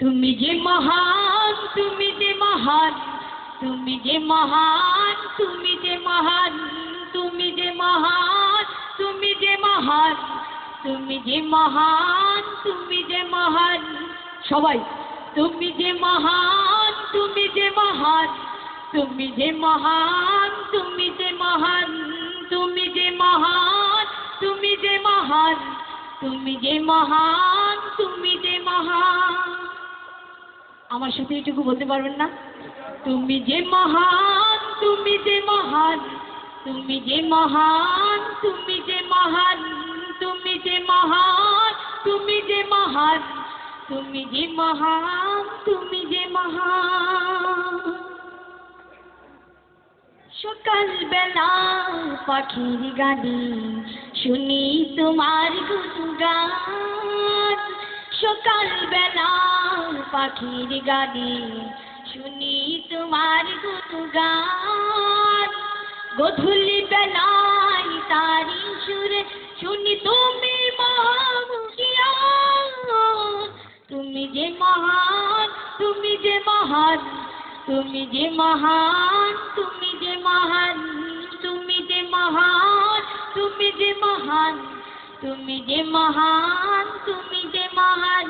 তুমি যে মহান তুমি যে মহান তুমি যে মহান তুমি যে মহান তুমি যে মহান তুমি যে মহান তুমি যে মহান তুমি যে মহান সবাই তুমি যে মহান তুমি যে মহান তুমি যে মহান তুমি যে মহান তুমি যে মহান তুমি যে মহান তুমি যে মহান তুমি আমার সাথে এটুকু বলতে পারবেন না? তুমি যে মহান, তুমি যে মহান, তুমি যে মহান, তুমি যে মহান, তুমি যে মহান, তুমি যে মহান, তুমি যে মহান, তুমি যে মহান। সকাল বেলা পাখির গানে শুনি তোমার গুনগান। সকাল বেলা পাখির গানে শুনি তোমার গুনগান গধূলি বেলায় তারি সুরে শুনি তুমি তুমি যে মহান, তুমি যে মহান, তুমি যে মহান, তুমি যে মহান, তুমি যে মহান, তুমি যে মহান, তুমি যে মহান, তুমি যে মহান।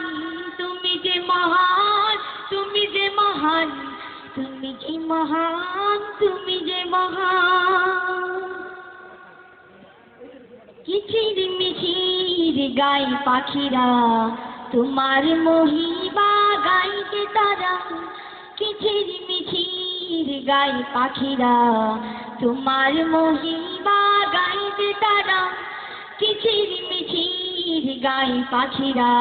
তুমি যে মহান, তুমি যে মহান। কিচির মিচির গাই পাখিরা, তোমার মহিমা গাইতে তারা। কিচির মিচির গাই পাখিরা, তোমার মহিমা গাইতে তারা। কিচির মিচির গাই পাখিরা,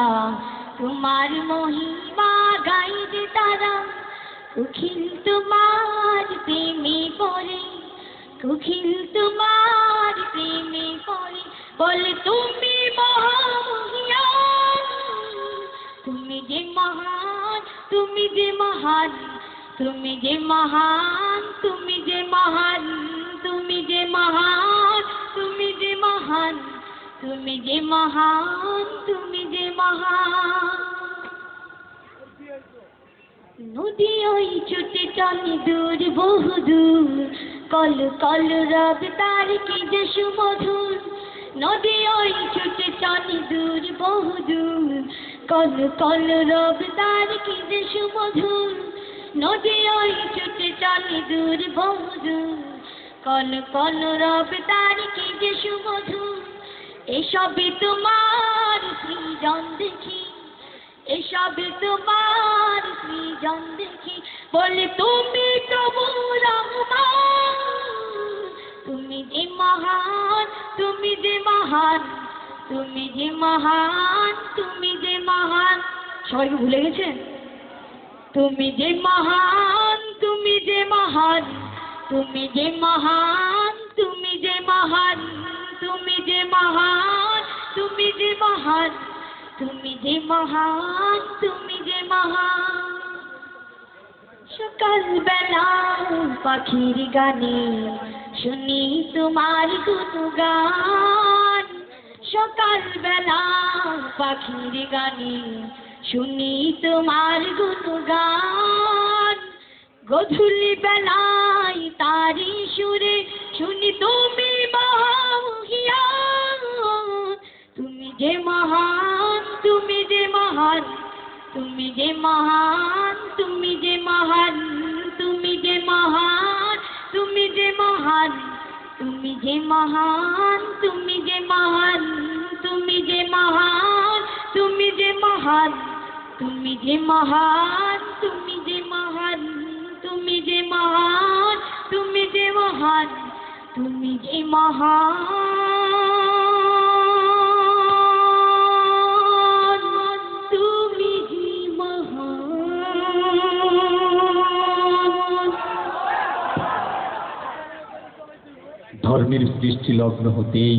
তোমার মহিমা গাইতে তারা। কুখিল তোমার প্রেমে পড়ে, কুখিল তোমার প্রেমে পড়ে। বলে তুমি মহামহিয়ান তুমি যে মহান, তুমি যে মহান, তুমি যে মহান, তুমি যে মহান, তুমি যে মহান, তুমি যে মহান, তুমি যে মহান, তুমি যে মহান। নদী ওই ছুটে চলে দূর, বহু দূর। কল কল রব তার কি যে সুমধুর। নদী ওই ছুটে চলে দূর, বহু দূর। কল কল রব তার কি যে সুমধুর। নদী ওই ছুটে চলে দূর, বহু দূর। কল কল রব তার কি যে সুমধুর। এসবই তোমার সৃজন দেখি। এসব তোমার সৃজন দেখি। বলে, তুমি তবু তুমি যে মহান, তুমি যে মহান, তুমি যে মহান, তুমি যে মহান। সবাইকে ভুলে গেছেন তুমি যে মহান, তুমি যে মহান, তুমি যে মহান, তুমি যে মহান, তুমি যে মহান, তুমি যে মহান। তুমি যে মহান, তুমি যে মহান। সকাল বেলা পাখির গানে শুনি তোমার গুনগান সকাল বেলা পাখির গানে শুনি তোমার গুনগান গধূলি বেলায় তারি সুরে শুনি তুমি মহামহিয়ান তুমি যে মহান তুমি যে মহান তুমি যে মহান তুমি যে মহান তুমি যে মহান তুমি যে মহান তুমি যে মহান তুমি যে মহান তুমি যে মহান তুমি যে মহান তুমি যে মহান তুমি যে মহান তুমি যে মহান তুমি যে মহান তুমি যে ধর্মের সৃষ্টি লগ্ন হতেই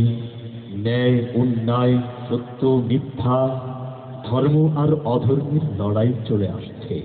ন্যায় অন্যায় সত্য মিথ্যা ধর্ম আর অধর্মের লড়াই চলে আসছে।